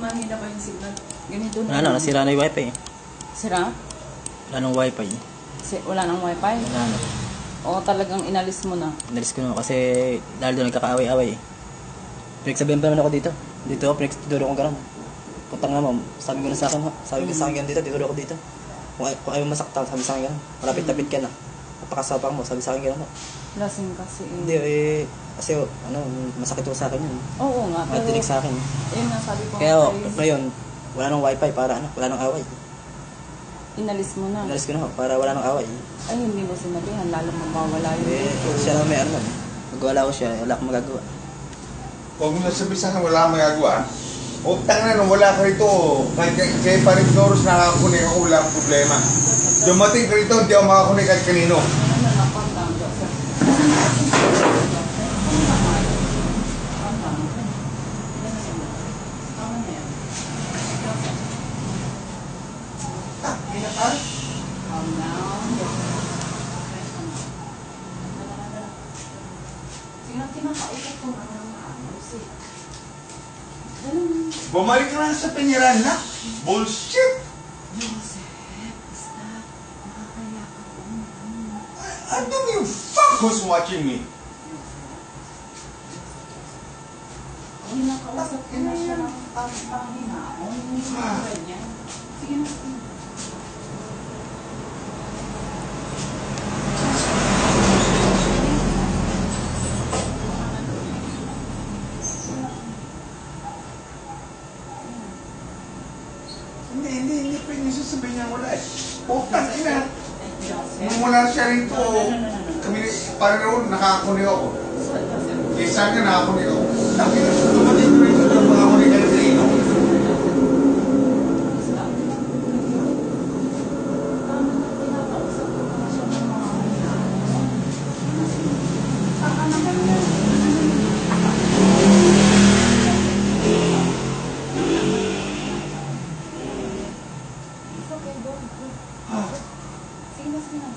Ano, mahina ba yung signal? Ganito na. Na, nasira na yung wifi. Sira? Wala nang wifi. Si, wala nang wifi? Wala na. O talagang inalis mo na? Inalis ko na kasi dahil doon nagkakaaway-away. Pinagsabihan pa naman ako dito. Dito ako, pinagtuturo ko gano'n. Putang nga mo, sabi ko na sa akin. Sabi ko sa akin dito, dituro ako dito. Kung, ay, kung ayaw mo masaktan, sabi sa akin gano'n. Malapit-lapit ka na. Napakasapang mo, sabi sa akin gano'n. Lasing kasi. eh. Hindi eh, kasi ano, masakit ko sa akin yun. Oo nga. Pero, Matinig sa akin. yun nga sabi ko. Kaya oh, sa'yo, ngayon, wala nang wifi para ano, wala nang away. inalis mo na. Inalis ko na ho, para wala nang away. Ay, hindi mo sinabihan. Lalo mawawala yung Eh, siya lang may ano nun. Pag wala ko siya, wala akong magagawa. Huwag mo na sabi sa akin, wala kang magagawa. Utang na nung wala ka rito. Kahit kay, kay Parin Doros nakakunik ako, wala akong problema. Dumating ka rito, hindi ako makakunik kahit kanino. Ano na lang, calm down, Joseph. Calm down, okay? Yan na yun. Tama na yan. Ah, inakal? Calm down, Joseph. Okay, calm down. Dala, dala, Sige na, kinakausap ko na ng maayos eh. Bumalik ka na sa piniran na. Bullshit! I, don't give a fuck who's watching me. Ay, nakausap ko na siya ng ganyan. Sige na, sige. Hindi, hindi, hindi pwede sasabihin niya wala eh. Utang ina. Nung wala siya rito, kami parang noon nakakunik ako. Isa nga nakakunik ako. Sabi na, dumating ko rito ng mga kunik ka kanino. Stop. Tama kinakausap ko na siya